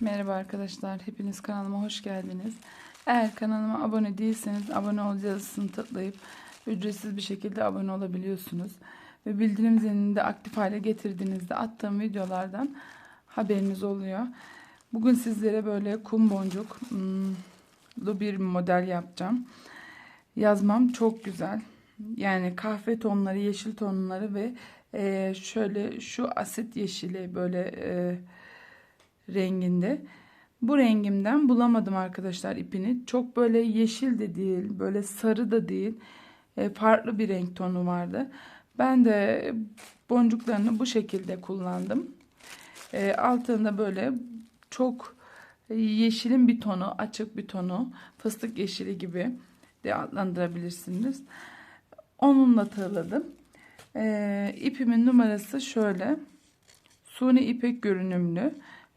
Merhaba arkadaşlar, hepiniz kanalıma hoş geldiniz. Eğer kanalıma abone değilseniz abone ol yazısını tıklayıp ücretsiz bir şekilde abone olabiliyorsunuz. Ve bildirim zilini de aktif hale getirdiğinizde attığım videolardan haberiniz oluyor. Bugün sizlere böyle kum boncuklu bir model yapacağım. Yazmam çok güzel. Yani kahve tonları, yeşil tonları ve şöyle şu asit yeşili böyle e, renginde. Bu rengimden bulamadım arkadaşlar ipini. Çok böyle yeşil de değil, böyle sarı da değil. E, farklı bir renk tonu vardı. Ben de boncuklarını bu şekilde kullandım. E, altında böyle çok yeşilin bir tonu, açık bir tonu, fıstık yeşili gibi de adlandırabilirsiniz. Onunla tığladım. E, ipimin numarası şöyle. Suni ipek görünümlü.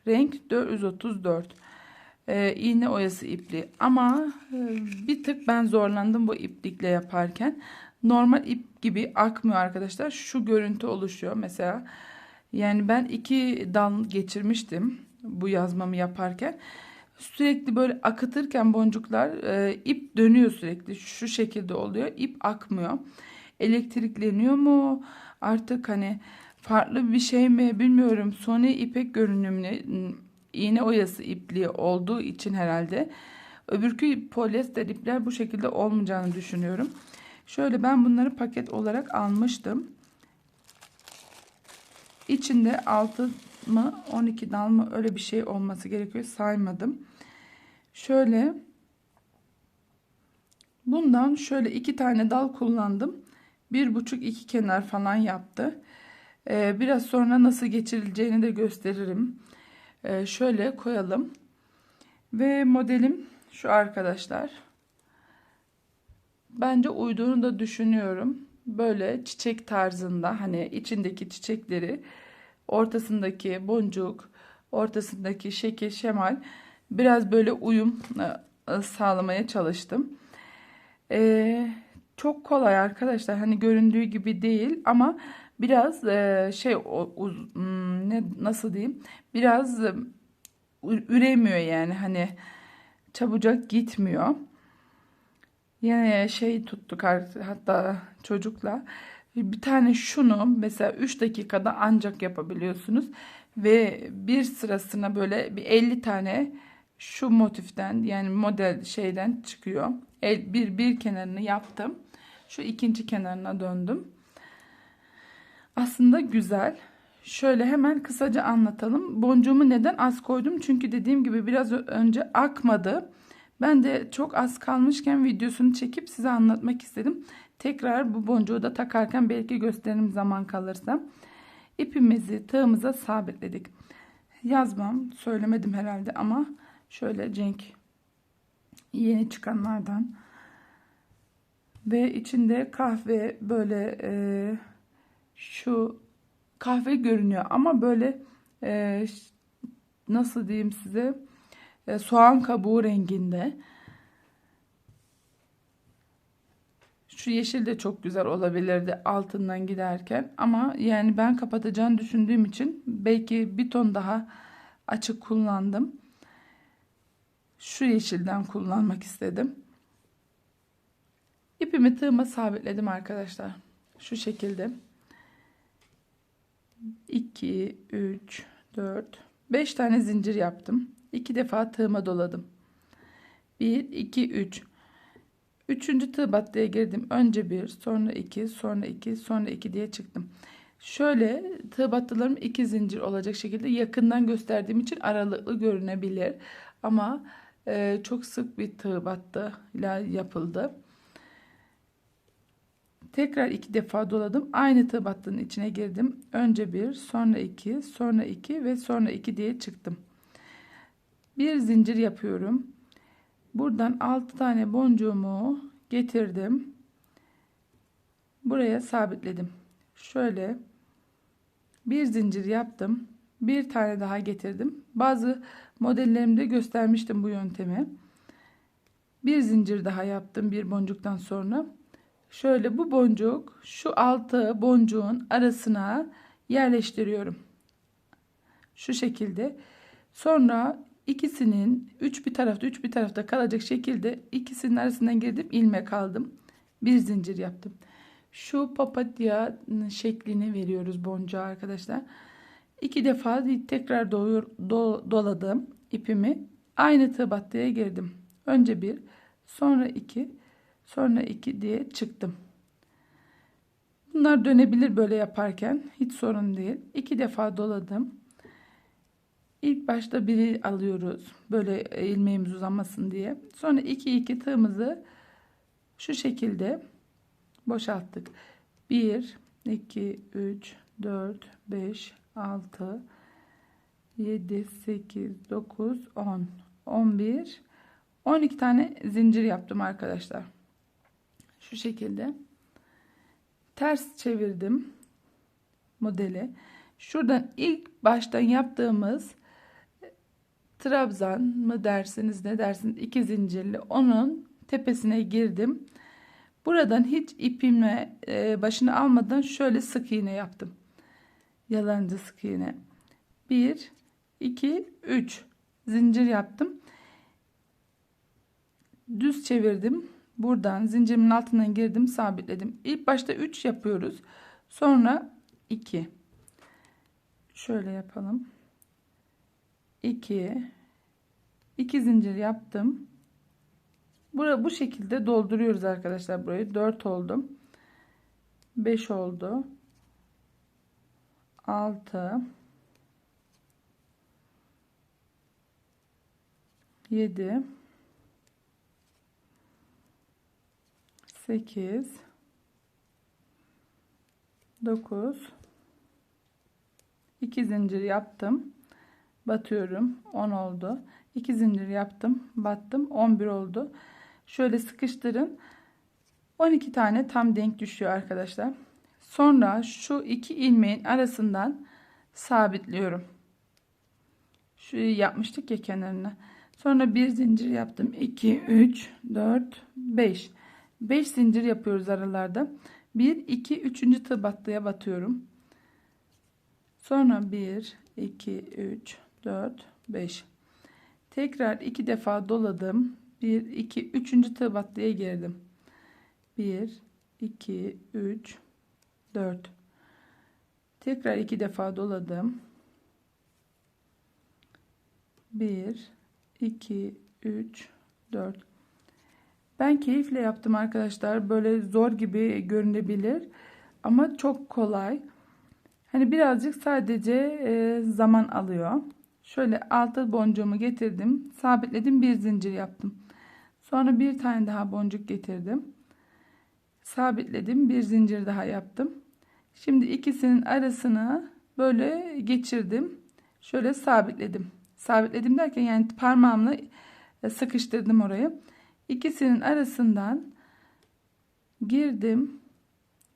Renk 434. Ee, iğne oyası ipli. Ama e, bir tık ben zorlandım bu iplikle yaparken. Normal ip gibi akmıyor arkadaşlar. Şu görüntü oluşuyor mesela. Yani ben iki dal geçirmiştim bu yazmamı yaparken. Sürekli böyle akıtırken boncuklar e, ip dönüyor sürekli. Şu şekilde oluyor. İp akmıyor. Elektrikleniyor mu? Artık hani farklı bir şey mi bilmiyorum. Sony ipek görünümlü iğne oyası ipliği olduğu için herhalde. Öbürkü polyester ipler bu şekilde olmayacağını düşünüyorum. Şöyle ben bunları paket olarak almıştım. İçinde 6 mı 12 dal mı öyle bir şey olması gerekiyor saymadım. Şöyle bundan şöyle iki tane dal kullandım. Bir buçuk iki kenar falan yaptı. Ee, biraz sonra nasıl geçirileceğini de gösteririm. Ee, şöyle koyalım. Ve modelim şu arkadaşlar. Bence uyduğunu da düşünüyorum. Böyle çiçek tarzında hani içindeki çiçekleri ortasındaki boncuk ortasındaki şekil şemal biraz böyle uyum e, sağlamaya çalıştım. Ee, çok kolay arkadaşlar hani göründüğü gibi değil ama biraz e, şey o, uz, hmm, ne nasıl diyeyim biraz e, üremiyor yani hani çabucak gitmiyor. Yine şey tuttuk hatta çocukla bir tane şunu mesela 3 dakikada ancak yapabiliyorsunuz ve bir sırasına böyle bir 50 tane şu motiften yani model şeyden çıkıyor. El, bir bir kenarını yaptım. Şu ikinci kenarına döndüm. Aslında güzel. Şöyle hemen kısaca anlatalım. Boncuğumu neden az koydum? Çünkü dediğim gibi biraz önce akmadı. Ben de çok az kalmışken videosunu çekip size anlatmak istedim. Tekrar bu boncuğu da takarken belki gösteririm zaman kalırsa. İpimizi tığımıza sabitledik. Yazmam söylemedim herhalde ama şöyle Cenk yeni çıkanlardan ve içinde kahve böyle e, şu kahve görünüyor ama böyle e, nasıl diyeyim size e, soğan kabuğu renginde. Şu yeşil de çok güzel olabilirdi altından giderken ama yani ben kapatacağını düşündüğüm için belki bir ton daha açık kullandım. Şu yeşilden kullanmak istedim. İpimi tığıma sabitledim arkadaşlar. Şu şekilde. 2, 3, 4, 5 tane zincir yaptım. 2 defa tığıma doladım. 1, 2, 3. Üçüncü tığ battıya girdim. Önce 1, sonra 2, sonra 2, sonra 2 diye çıktım. Şöyle tığ battılarım 2 zincir olacak şekilde yakından gösterdiğim için aralıklı görünebilir. Ama e, çok sık bir tığ battı ile yapıldı. Tekrar iki defa doladım. Aynı tığ içine girdim. Önce bir, sonra iki, sonra iki ve sonra iki diye çıktım. Bir zincir yapıyorum. Buradan altı tane boncuğumu getirdim. Buraya sabitledim. Şöyle bir zincir yaptım. Bir tane daha getirdim. Bazı modellerimde göstermiştim bu yöntemi. Bir zincir daha yaptım bir boncuktan sonra şöyle bu boncuk şu altı boncuğun arasına yerleştiriyorum. Şu şekilde. Sonra ikisinin üç bir tarafta üç bir tarafta kalacak şekilde ikisinin arasından girdim ilmek aldım. Bir zincir yaptım. Şu papatya şeklini veriyoruz boncuğa arkadaşlar. İki defa tekrar doyur, do, doladım ipimi. Aynı tığ battıya girdim. Önce bir, sonra iki, sonra iki diye çıktım. Bunlar dönebilir böyle yaparken. Hiç sorun değil. İki defa doladım. İlk başta biri alıyoruz. Böyle ilmeğimiz uzamasın diye. Sonra iki iki tığımızı şu şekilde boşalttık. 1 2 3 4 5 6 7 8 9 10 11 12 tane zincir yaptım arkadaşlar. Şu şekilde ters çevirdim modeli. Şuradan ilk baştan yaptığımız trabzan mı dersiniz ne dersiniz iki zincirli onun tepesine girdim. Buradan hiç ipimle e, başını almadan şöyle sık iğne yaptım. Yalancı sık iğne. 1 2 3 zincir yaptım. Düz çevirdim. Buradan zincirimin altından girdim, sabitledim. İlk başta 3 yapıyoruz. Sonra 2. Şöyle yapalım. 2 2 zincir yaptım. Bura bu şekilde dolduruyoruz arkadaşlar burayı. 4 oldu. 5 oldu. 6 7 8 9 2 zincir yaptım. Batıyorum. 10 oldu. 2 zincir yaptım. Battım. 11 oldu. Şöyle sıkıştırın. 12 tane tam denk düşüyor arkadaşlar. Sonra şu iki ilmeğin arasından sabitliyorum. Şu yapmıştık ya kenarına. Sonra bir zincir yaptım. 2, 3, 4, 5. 5 zincir yapıyoruz aralarda. 1, 2, 3. tığ batıyorum. Sonra 1, 2, 3, 4, 5. Tekrar iki defa doladım. 1, 2, 3. tığ girdim. 1, 2, 3, 4. Tekrar iki defa doladım. 1, 2, 3, 4. Ben keyifle yaptım arkadaşlar. Böyle zor gibi görünebilir. Ama çok kolay. Hani birazcık sadece e, zaman alıyor. Şöyle altı boncuğumu getirdim. Sabitledim. Bir zincir yaptım. Sonra bir tane daha boncuk getirdim. Sabitledim. Bir zincir daha yaptım. Şimdi ikisinin arasını böyle geçirdim. Şöyle sabitledim. Sabitledim derken yani parmağımla e, sıkıştırdım orayı. İkisinin arasından girdim.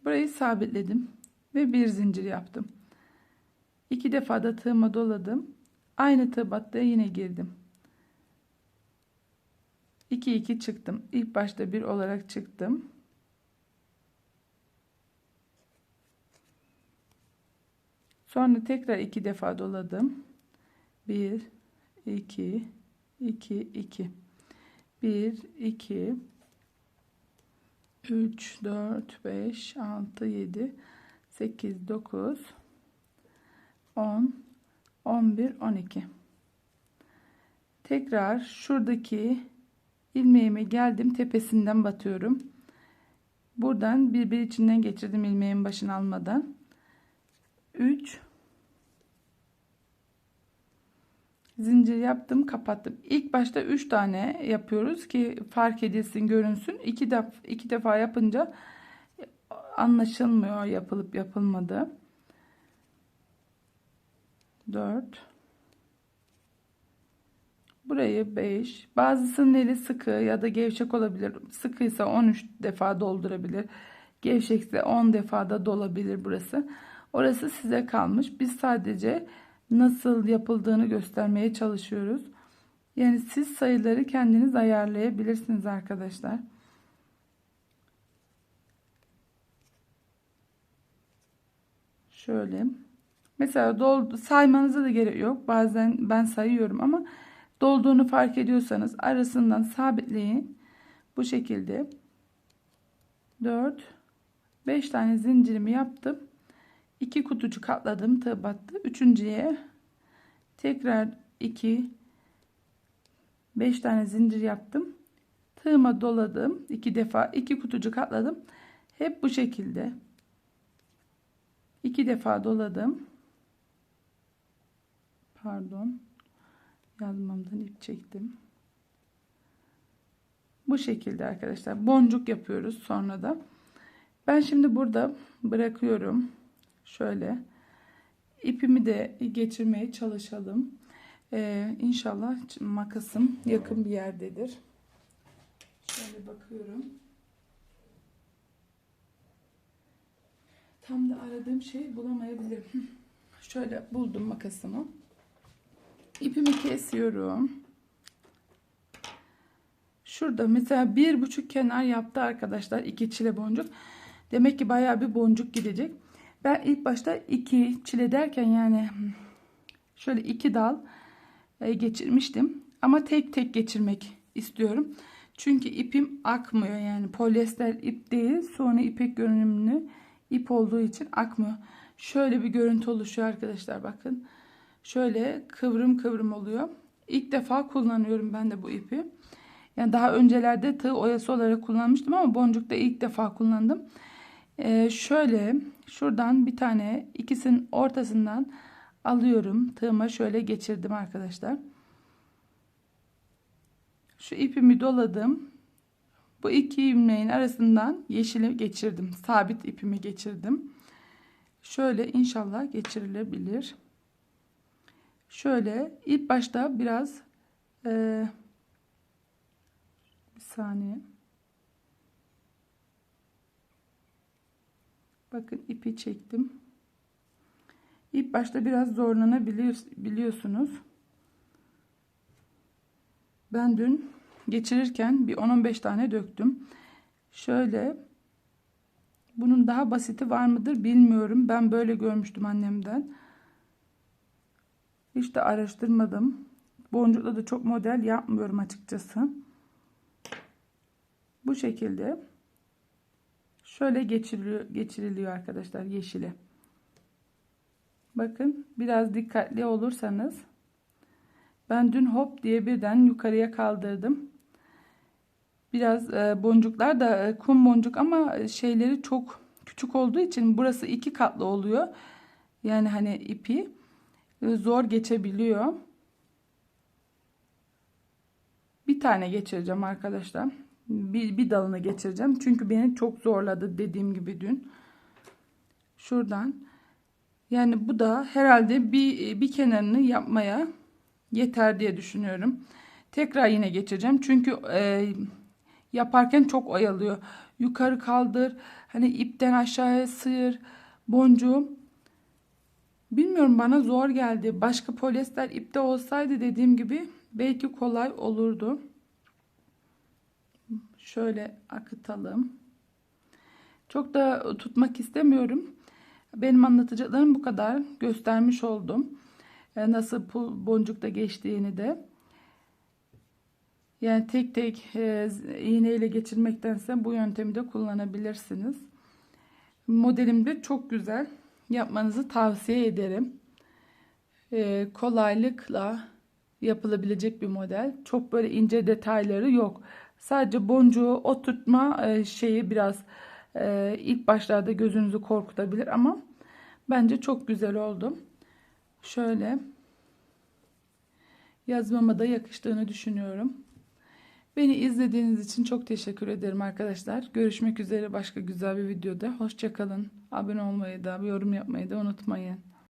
Burayı sabitledim ve bir zincir yaptım. İki defa da tığıma doladım. Aynı tığ battıya yine girdim. 2 2 çıktım. İlk başta bir olarak çıktım. Sonra tekrar iki defa doladım. 1 2 2 2 1 2 3 4 5 6 7 8 9 10 11 12 tekrar şuradaki ilmeğime geldim tepesinden batıyorum. Buradan bir bir içinden geçirdim ilmeğin başını almadan. 3 zincir yaptım kapattım. İlk başta 3 tane yapıyoruz ki fark edilsin görünsün. 2 def iki defa yapınca anlaşılmıyor yapılıp yapılmadı. 4 burayı 5 bazısının eli sıkı ya da gevşek olabilir. Sıkıysa 13 defa doldurabilir. Gevşekse 10 defa da dolabilir burası. Orası size kalmış. Biz sadece nasıl yapıldığını göstermeye çalışıyoruz. Yani siz sayıları kendiniz ayarlayabilirsiniz arkadaşlar. Şöyle. Mesela doldu, saymanıza da gerek yok. Bazen ben sayıyorum ama Dolduğunu fark ediyorsanız arasından sabitleyin. Bu şekilde 4 5 tane zincirimi yaptım. 2 kutucu katladım tığ battı. Üçüncüye tekrar 2 5 tane zincir yaptım. Tığıma doladım. 2 defa 2 kutucu katladım. Hep bu şekilde. 2 defa doladım. Pardon. Yazmamdan ip çektim. Bu şekilde arkadaşlar. Boncuk yapıyoruz sonra da. Ben şimdi burada bırakıyorum. Şöyle. ipimi de geçirmeye çalışalım. Ee, inşallah makasım yakın bir yerdedir. Şöyle bakıyorum. Tam da aradığım şey bulamayabilirim. Şöyle buldum makasımı. İpimi kesiyorum. Şurada mesela bir buçuk kenar yaptı arkadaşlar. iki çile boncuk. Demek ki bayağı bir boncuk gidecek. Ben ilk başta iki çile derken yani şöyle iki dal e, geçirmiştim. Ama tek tek geçirmek istiyorum. Çünkü ipim akmıyor yani polyester ip değil. Sonra ipek görünümlü ip olduğu için akmıyor. Şöyle bir görüntü oluşuyor arkadaşlar bakın. Şöyle kıvrım kıvrım oluyor. İlk defa kullanıyorum ben de bu ipi. Yani daha öncelerde tığ oyası olarak kullanmıştım ama boncukta ilk defa kullandım. Ee, şöyle şuradan bir tane ikisinin ortasından alıyorum. Tığıma şöyle geçirdim arkadaşlar. Şu ipimi doladım. Bu iki ilmeğin arasından yeşili geçirdim. Sabit ipimi geçirdim. Şöyle inşallah geçirilebilir. Şöyle ilk başta biraz e, bir saniye. Bakın ipi çektim. İlk başta biraz zorlanabiliyorsunuz. Ben dün geçirirken bir 10-15 tane döktüm. Şöyle bunun daha basiti var mıdır bilmiyorum. Ben böyle görmüştüm annemden. Hiç de araştırmadım. Boncukla da çok model yapmıyorum açıkçası. Bu şekilde şöyle geçiriliyor, geçiriliyor arkadaşlar yeşili. Bakın biraz dikkatli olursanız ben dün hop diye birden yukarıya kaldırdım. Biraz e, boncuklar da e, kum boncuk ama şeyleri çok küçük olduğu için burası iki katlı oluyor. Yani hani ipi e, zor geçebiliyor. Bir tane geçireceğim arkadaşlar. Bir, bir dalını geçireceğim. Çünkü beni çok zorladı dediğim gibi dün. Şuradan. Yani bu da herhalde bir, bir kenarını yapmaya yeter diye düşünüyorum. Tekrar yine geçeceğim. Çünkü e, yaparken çok oyalıyor. Yukarı kaldır. Hani ipten aşağıya sıyır. Boncuğum. Bilmiyorum bana zor geldi. Başka polyester ipte olsaydı dediğim gibi belki kolay olurdu. Şöyle akıtalım. Çok da tutmak istemiyorum. Benim anlatacaklarım bu kadar. Göstermiş oldum. E, nasıl boncukta geçtiğini de. Yani tek tek e, iğneyle geçirmektense bu yöntemi de kullanabilirsiniz. Modelim de çok güzel. Yapmanızı tavsiye ederim. E, kolaylıkla yapılabilecek bir model. Çok böyle ince detayları yok. Sadece boncuğu oturtma e, şeyi biraz e, ilk başlarda gözünüzü korkutabilir ama bence çok güzel oldu. Şöyle yazmama da yakıştığını düşünüyorum. Beni izlediğiniz için çok teşekkür ederim arkadaşlar. Görüşmek üzere başka güzel bir videoda. Hoşçakalın. Abone olmayı da, yorum yapmayı da unutmayın.